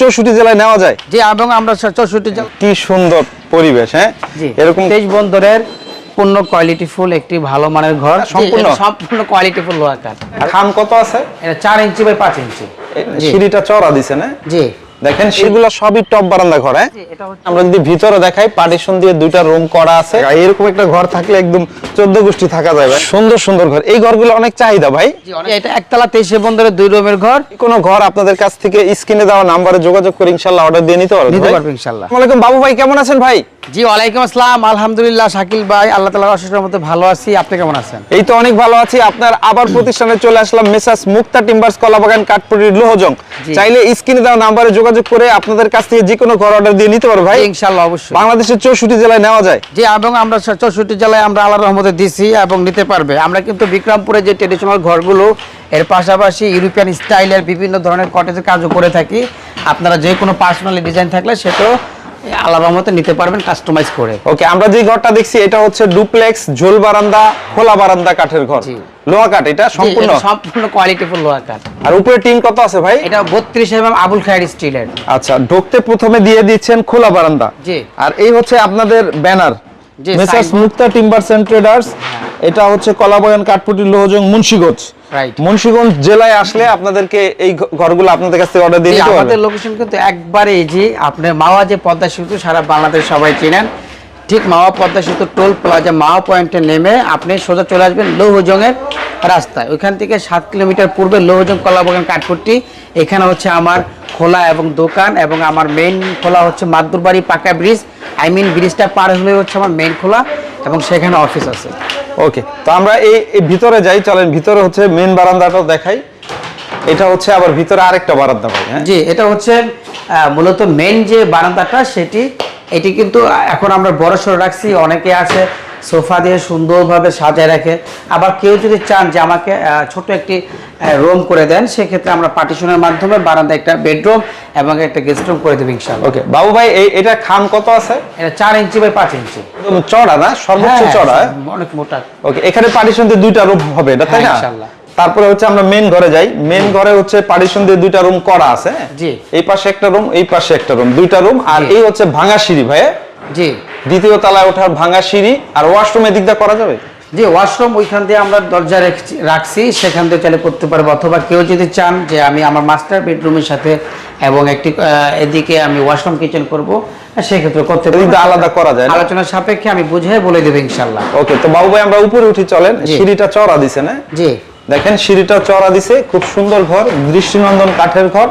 চৌষট্টি জেলায় নেওয়া যায়? জি এবং আমরা চৌষট্টি কি সুন্দর পরিবেশ হ্যাঁ? এরকম তেইশ বন্দরের পূর্ণ কোয়ালিটি ফুল একটি ভালো মানের ঘর। সম্পূর্ণ? সম্পূর্ণ কোয়ালিটি ফুল লোহার কাঠ। খাম কত আছে? এটা চার ইঞ্চি বাই পাঁচ ইঞ্চি। সিঁড়িটা চড়া দিছে না? জি। দেখেন সেগুলো সবই টপ বারান্দা ঘর হ্যাঁ? এটা হচ্ছে আমরা যদি ভিতরে দেখাই পার্টিশন দিয়ে দুইটা রুম করা আছে। এরকম একটা ঘর থাকলে একদম চোদ্দ গোষ্ঠী থাকা যাবে। সুন্দর সুন্দর ঘর। এই ঘরগুলো অনেক চাহিদা ভাই। এটা একতলা তেইশে বন্দরের দুই রুমের ঘর। কোন ঘর আপনাদের কাছ থেকে স্ক্রিনে দেওয়া নাম্বারে যোগাযোগ করে ইনশাল্লাহ অর্ডার দিয়ে নিতে পারবেন ইনশাল্লাহ। আসসালামু আলাইকুম। বাবু ভাই কেমন আছেন ভাই? জি ওয়ালাইকুম আসসালাম। আলহামদুলিল্লাহ শাকিল ভাই আল্লাহ তালার অশেষের মধ্যে ভালো আছি। আপনি কেমন আছেন? এই তো অনেক ভালো আছি। আপনার আবার প্রতিষ্ঠানে চলে আসলাম মেসাস মুক্তা টিম্বার্স কলাবাগান কাঠপুরির লোহজং। চাইলে স্ক্রিনে দেওয়া নাম্বারে যোগাযোগ করে আপনাদের কাছ থেকে যে কোনো ঘর অর্ডার দিয়ে নিতে পারো ভাই। ইনশাল্লাহ অবশ্যই। বাংলাদেশের চৌষট্টি জেলায় নেওয়া যায়। জি এবং আমরা চৌষট্টি জেলায় আমরা আল্লাহ রহমতে দিছি এবং নিতে পারবে। আমরা কিন্তু বিক্রমপুরে যে ট্রেডিশনাল ঘরগুলো এর পাশাপাশি ইউরোপিয়ান স্টাইলের বিভিন্ন ধরনের কটেজের কাজও করে থাকি। আপনারা যে কোনো পার্সোনালি ডিজাইন থাকলে সেটাও আল্লাহ রহমতে নিতে পারবেন কাস্টমাইজ করে। ওকে আমরা যে ঘরটা দেখছি এটা হচ্ছে ডুপ্লেক্স ঝোল বারান্দা খোলা বারান্দা কাঠের ঘর। লোহা কাঠ এটা সম্পূর্ণ? সম্পূর্ণ কোয়ালিটিফুল লোহা কাঠ। আর উপরে টিন কত আছে ভাই? এটা বত্রিশ এবং আবুল খায়ের স্টিলের। আচ্ছা ঢুকতে প্রথমে দিয়ে দিচ্ছেন খোলা বারান্দা। জি। আর এই হচ্ছে আপনাদের banner. G, messrs Mukta timbers and traders এটা হচ্ছে কলাবয়ান কাঠপুটি লোহজং মুন্সিগঞ্জ. মুন্সিগঞ্জ জেলায় আসলে আপনাদেরকে এই ঘরগুলো আপনাদের কাছ থেকে অর্ডার দিয়ে আমাদের লোকেশন কিন্তু একবারে ইজি আপনার মাওয়া যে পদ্মা সেতু সারা বাংলাদেশ সবাই চেনেন। ঠিক মাওয়া পদ্মা সেতু টোল প্লাজা মাওয়া পয়েন্টে নেমে আপনি সোজা চলে আসবেন লৌহজংয়ের রাস্তায়। ওইখান থেকে সাত কিলোমিটার পূর্বে লৌহজং কলাবাগান কাঠপুট্টি এখানে হচ্ছে আমার খোলা এবং দোকান এবং আমার মেইন খোলা হচ্ছে মাদুরবাড়ি পাকা ব্রিজ আই মিন ব্রিজটা পার হলে হচ্ছে আমার মেইন খোলা এবং সেখানে অফিস আছে। ওকে তো আমরা এই ভিতরে যাই, চলেন, ভিতরে হচ্ছে মেন বারান্দাটাও দেখাই। এটা হচ্ছে আবার ভিতরে আরেকটা বারান্দা ভাই হ্যাঁ? জি, এটা হচ্ছে মূলত মেন যে বারান্দাটা, সেটি, এটি কিন্তু এখন আমরা বড় সড়ো রাখছি, অনেকে আছে সোফা দিয়ে সুন্দরভাবে সাজায় রাখে। আবার কেউ যদি চান যে আমাকে ছোট একটি রুম করে দেন সেক্ষেত্রে আমরা পার্টিশনের মাধ্যমে বারান্দা একটা বেডরুম এবং একটা গেস্ট রুম করে দেবো ইনশাল্লাহ ওকে বাবু ভাই এই এটা খাম কত আছে? এটা চার ইঞ্চি বাই পাঁচ ইঞ্চি। চড়া না? সর্বোচ্চ হ্যাঁ, চড়া অনেক মোটা। ওকে এখানে পার্টিশন দিয়ে দুইটা রুম হবে এটা তাই হ্যাঁ, না? ইনশাআল্লাহ। তারপরে হচ্ছে আমরা মেন ঘরে যাই। মেন ঘরে হচ্ছে পার্টিশন দিয়ে দুইটা রুম করা আছে হ্যাঁ? জি। এই পাশে একটা রুম এই পাশে একটা রুম দুইটা রুম আর এই হচ্ছে ভাঙা সিঁড়ি ভাই জি। দ্বিতীয় তলায় ওঠার ভাঙা সিঁড়ি আর ওয়াশরুম এদিক দিয়ে করা যাবে? যে ওয়াশরুম ওইখান দিয়ে আমরা দরজা রাখছি সেখান দিয়ে চাইলে করতে পারব। অথবা কেউ যদি চান যে আমি আমার মাস্টার বেডরুমের সাথে এবং একটি এদিকে আমি ওয়াশরুম কিচেন করব সেক্ষেত্রে করতে দিয়ে আলাদা করা যায় আলোচনার সাপেক্ষে আমি বুঝে বলে দেবো ইনশাল্লাহ ওকে তো বাবু ভাই আমরা উপরে উঠি চলেন। সিঁড়িটা চড়া দিছে না? জি। দেখেন সিঁড়িটা চড়া দিছে খুব সুন্দর ঘর দৃষ্টিনন্দন কাঠের ঘর।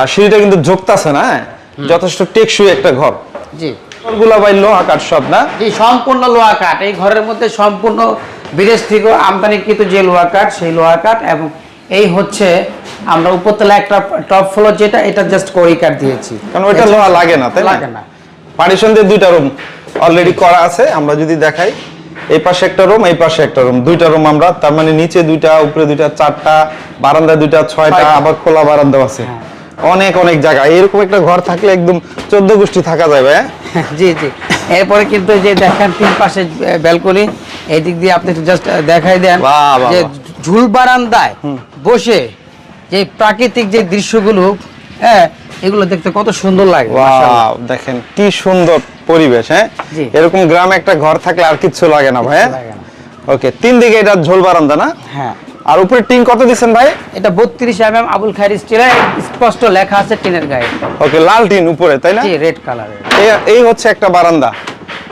আর সিঁড়িটা কিন্তু ঝোঁকতাছে না হ্যাঁ? যথেষ্ট টেকসই একটা ঘর। জি। ঘরগুলা ভাই লোহা কাঠ সব না? জি সম্পূর্ণ লোহা কাঠ। এই ঘরের মধ্যে সম্পূর্ণ বিদেশ থেকে আমদানিকৃত যে লোহা কাঠ সেই লোহা কাঠ এবং এই হচ্ছে আমরা উপরতলা একটা টপ ফ্লোর যেটা এটা জাস্ট কড়ি কাঠ দিয়েছি। কারণ ওইটা লোহা লাগে না তাই লাগে না। পার্টিশন দিয়ে দুইটা রুম অলরেডি করা আছে আমরা যদি দেখাই এই পাশে একটা রুম এই পাশে একটা রুম দুইটা রুম আমরা তার মানে নিচে দুইটা উপরে দুইটা চারটা বারান্দা দুইটা ছয়টা ছয়টা। আবার খোলা বারান্দা আছে। হ্যাঁ। অনেক অনেক জায়গা। এরকম একটা ঘর থাকলে একদম চোদ্দ গোষ্ঠী থাকা যাবে হ্যাঁ? জি জি। এরপরে কিন্তু যে দেখেন তিন পাশে ব্যালকনি এই দিক দিয়ে আপনি জাস্ট দেখাই দেন যে ঝুল বারান্দায় বসে যে প্রাকৃতিক যে দৃশ্যগুলো হ্যাঁ এগুলো দেখতে কত সুন্দর লাগে দেখেন কি সুন্দর পরিবেশ হ্যাঁ? এরকম গ্রামে একটা ঘর থাকলে আর কিচ্ছু লাগে না ভাই ওকে তিন দিকে এটা ঝোল বারান্দা না? হ্যাঁ। আর উপরে টিন কত দিচ্ছেন ভাই? এটা বত্রিশ এম এম আবুল খায়ের স্টিলের স্পষ্ট লেখা আছে টিনের গায়ে। ওকে লাল টিন উপরে তাই না? জি রেড কালারের এই- হচ্ছে একটা বারান্দা।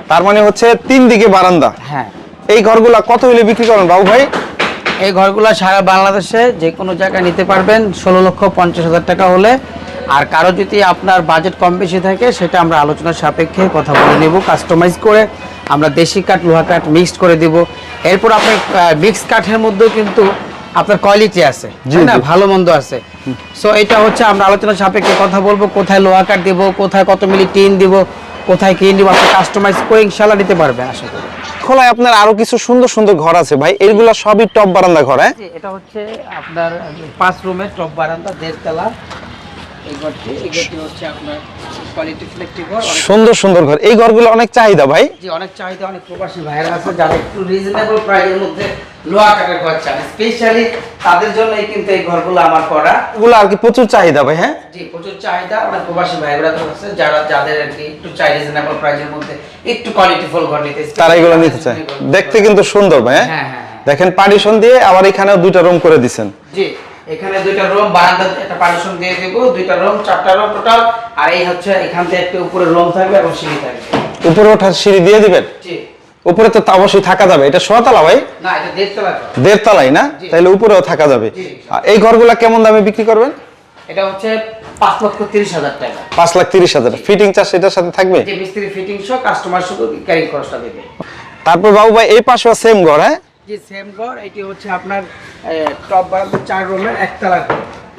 তার মানে হচ্ছে তিন দিকে বারান্দা। হ্যাঁ। এই ঘরগুলা কত হইলে বিক্রি করেন বাবু ভাই? এই ঘরগুলো সারা বাংলাদেশে যে কোনো জায়গায় নিতে পারবেন ষোলো লক্ষ পঞ্চাশ হাজার টাকা হলে। আর কারও যদি আপনার বাজেট কম বেশি থাকে সেটা আমরা আলোচনার সাপেক্ষে কথা বলে নেব কাস্টমাইজ করে। আমরা দেশি কাঠ লোহা কাঠ মিক্সড করে দিব। এরপর আপনার মিক্স কাঠের মধ্যেও কিন্তু আপনার কোয়ালিটি আছে না? ভালো মন্দ আছে। সো এটা হচ্ছে আমরা আলোচনার সাপেক্ষে কথা বলব কোথায় লোহা কাঠ দিব কোথায় কত মিলি টিন দিব কোথায় কি দিব আপনি কাস্টমাইজ করে ইনশাল্লাহ নিতে পারবেন আশা করি। খোলায় আপনার আরও কিছু সুন্দর সুন্দর ঘর আছে ভাই। এইগুলা সবই টপ বারান্দা ঘর হ্যাঁ? এটা হচ্ছে আপনার পাঁচ রুমের টপ বারান্দা দেড়তলা সুন্দর সুন্দর ঘর। এই ঘরগুলো অনেক চাহিদা ভাই। জি অনেক চাহিদা অনেক প্রবাসী ভাইরা আছে যারা একটু রিজনেবল প্রাইসের মধ্যে লোহা কাঠের ঘর চান। স্পেশালি তাদের জন্যই কিন্তু এই ঘরগুলো আমার করা। এগুলো আর কি প্রচুর চাহিদা ভাই হ্যাঁ? জি প্রচুর চাহিদা। অনেক প্রবাসী ভাইরা তো আছে যারা যাদের আর কি একটু চাই রিজনেবল প্রাইসের মধ্যে একটু কোয়ালিটিফুল ঘর নিতে তারা এগুলো নিতে চায়। দেখতে কিন্তু সুন্দর ভাই হ্যাঁ? হ্যাঁ, হ্যাঁ, হ্যাঁ। দেখেন পার্টিশন দিয়ে আবার এখানেও দুইটা রুম করে দিছেন। জি। এখানে দুইটা রুম বারান্দা একটা পার্টিশন দিয়ে দেবো দুইটা রুম চারটা রুম টোটাল। আর এই হচ্ছে এখান থেকে একটা উপরে রুম থাকবে এবং সিঁড়ি থাকবে। উপরে ওঠার সিঁড়ি দিয়ে দিবেন? জি। উপরে তো অবশ্যই থাকা যাবে। এটা সোয়াতলা ভাই? না এটা দেড়তলা দেড়তলাই না। তাহলে উপরেও থাকা যাবে। আর এই ঘরগুলা কেমন দামে বিক্রি করবেন? এটা হচ্ছে পাঁচ লক্ষ তিরিশ হাজার টাকা। পাঁচ লাখ তিরিশ হাজার। ফিটিং চার্জ এটার সাথে থাকবে? মিস্ত্রি ফিটিং সহ কাস্টমার শুধু ক্যারিং খরচটা দেবে। তারপর বাবু ভাই এই পাশেও সেম ঘর হ্যাঁ? জি সেম ঘর এটি হচ্ছে আপনার টপ বারান্দা চার রুমের একতলা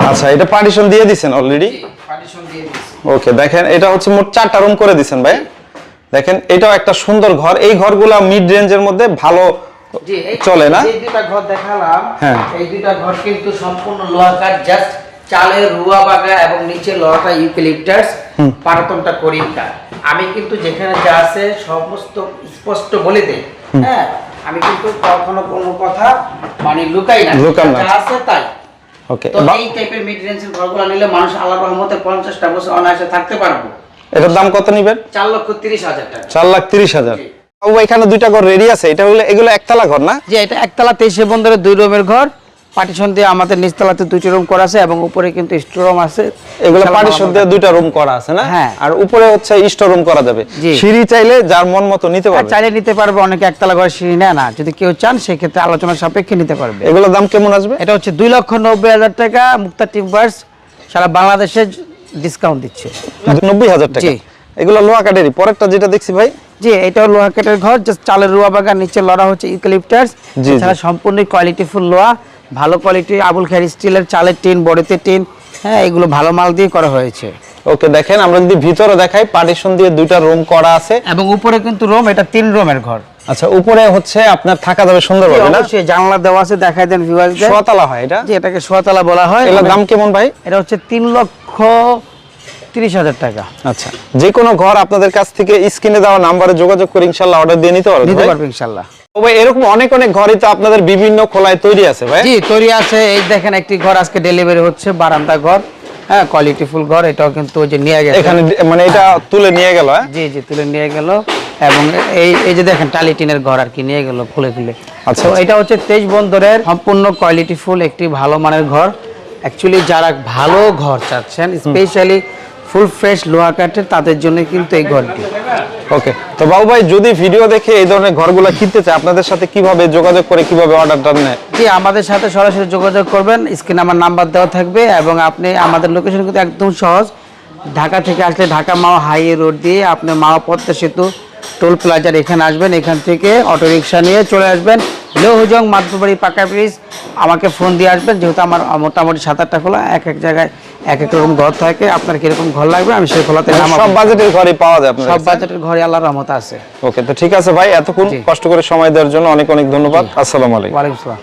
আচ্ছা এটা পার্টিশন দিয়ে দিছেন অলরেডি পার্টিশন দিয়ে ওকে দেখেন এটা হচ্ছে মোট চারটা রুম করে দিছেন ভাই। দেখেন এটাও একটা সুন্দর ঘর। এই ঘরগুলা মিড রেঞ্জের মধ্যে ভালো চলে না? এই দুটা ঘর দেখালাম। হ্যাঁ। এই দুটা ঘর কিন্তু সম্পূর্ণ লোহা কাঠ জাস্ট চালের রুয়া বাগা এবং নিচে লোহাটা ইউক্যালিপটাস পারাতনটা করিম কাঠ আমি কিন্তু যেখানে যা আছে সমস্ত স্পষ্ট বলে দেই। হ্যাঁ আমি কিন্তু কখনো কোনো কথা মানে লুকাই না। লুকান না। যা আছে তাই। ওকে তো এই টাইপের মিড রেঞ্জের ঘরগুলো নিলে মানুষ আল্লাহর রহমতে পঞ্চাশটা বছর অনায়াসে থাকতে পারবে। এটার দাম কত নেবেন? 4 লক্ষ তিরিশ হাজার টাকা। 4 লাখ তিরিশ হাজার। ও এখানে দুইটা ঘর রেডি আছে। এটা হলো এগুলো একতলা ঘর না? জি এটা একতলা তেইশে বন্দরের দুই রুমের ঘর। পার্টিশন দিয়ে আমাদের নিচতলাতে দুইটি রুম করা আছে এবং উপরে কিন্তু স্টোরুম আছে। এগুলো পার্টিশন দিয়ে দুইটা রুম করা আছে না? হ্যাঁ। আর উপরে হচ্ছে স্টোর রুম করা যাবে। সিঁড়ি চাইলে যার মন মতো নিতে পারবে। চাইলে নিতে পারবে অনেকে একতলা ঘর সিঁড়ি নেয় না। যদি কেউ চান সেক্ষেত্রে আলোচনা সাপেক্ষে নিতে পারবে। এগুলোর দাম কেমন আসবে? এটা হচ্ছে দুই লক্ষ নব্বই হাজার টাকা মুক্তা টিম্বার্স সারা বাংলাদেশে ডিসকাউন্ট দিচ্ছে। নব্বই হাজার টাকা? এগুলো লোহা কাঠেরই। পরেরটা যেটা দেখছি ভাই। জি এটা লোহা কাঠের ঘর জাস্ট চালের রুয়া বাগান নিচে লড়া হচ্ছে ইউক্যালিপটাস এছাড়া সম্পূর্ণ কোয়ালিটিফুল লোহা। ভালো কোয়ালিটি আবুল খায়ের স্টিলের চালের টিন বড়িতে টিন হ্যাঁ এগুলো ভালো মাল দিয়ে করা হয়েছে। ওকে দেখেন আমরা যদি ভিতরে দেখাই পার্টিশন দিয়ে দুইটা রুম করা আছে। এবং উপরে কিন্তু রুম এটা তিন রুমের ঘর। আচ্ছা উপরে হচ্ছে আপনার থাকা যাবে সুন্দরভাবে না? অবশ্যই জানলা দেওয়া আছে দেখাই দেন ভিউয়ারদের সোয়াতলা হয় এটা? যে এটাকে সোয়াতলা বলা হয়। এর দাম কেমন ভাই? এটা হচ্ছে 3 লক্ষ তিরিশ হাজার টাকা। আচ্ছা যে কোনো ঘর আপনাদের কাছ থেকে স্ক্রিনে দেওয়া নাম্বারে যোগাযোগ করে ইনশাল্লাহ অর্ডার দিয়ে নিতে পারবেন নিতে ভাই? ইনশাল্লাহ। ভাই এরকম অনেক অনেক ঘরই তো আপনাদের বিভিন্ন খোলায় তৈরি আছে ভাই? জি তৈরি আছে। এই দেখেন একটি ঘর আজকে ডেলিভারি হচ্ছে বারান্দা ঘর। হ্যাঁ ঘর এটাও কিন্তু যে নিয়ে গেছে। এখানে মানে এটা তুলে নিয়ে গেল হ্যাঁ? জি জি তুলে নিয়ে গেল। এবং এই এই যে দেখেন টালি টিনের ঘর আর কি নিয়ে গেল খুলে খুলে আচ্ছা, আচ্ছা। এটা হচ্ছে তেজ বন্দরের সম্পূর্ণ কোয়ালিটি ফুল একটি ভালো মানের ঘর। অ্যাকচুয়ালি যারা ভালো ঘর চাচ্ছেন স্পেশালি ফুল ফ্রেশ লোহা কাঠের তাদের জন্য কিন্তু এই ঘরটি। ওকে তো বাবু ভাই যদি ভিডিও দেখে এই ধরনের ঘরগুলো কিনতে চায় আপনাদের সাথে কীভাবে যোগাযোগ করে কীভাবে অর্ডারটা নেয়? জি আমাদের সাথে সরাসরি যোগাযোগ করবেন। স্ক্রিনে আমার নাম্বার দেওয়া থাকবে এবং আপনি আমাদের লোকেশন কিন্তু একদম সহজ। ঢাকা থেকে আসলে ঢাকা মাওয়া হাইওয়ে রোড দিয়ে আপনি মাওয়া পদ্মা সেতু টোল প্লাজার এখানে আসবেন। এখান থেকে অটো রিক্সা নিয়ে চলে আসবেন। লৌহজং মাধ্যবাড়ি পাকা ব্রিজ আমাকে ফোন দিয়ে আসবেন। যেহেতু আমার মোটামুটি সাত আটটা খোলা এক এক জায়গায় এক এক রকম ঘর থাকে আপনার কীরকম ঘর লাগবে আমি সেই খোলাতে নামাবো। সব বাজেটের ঘরই পাওয়া যায় আপনার সব বাজেটের ঘরে আল্লাহর রহমত আছে। ওকে তো ঠিক আছে ভাই এতক্ষণ কষ্ট করে সময় দেওয়ার জন্য অনেক অনেক ধন্যবাদ। আসসালামু আলাইকুম। ওয়ালাইকুম আসসালাম।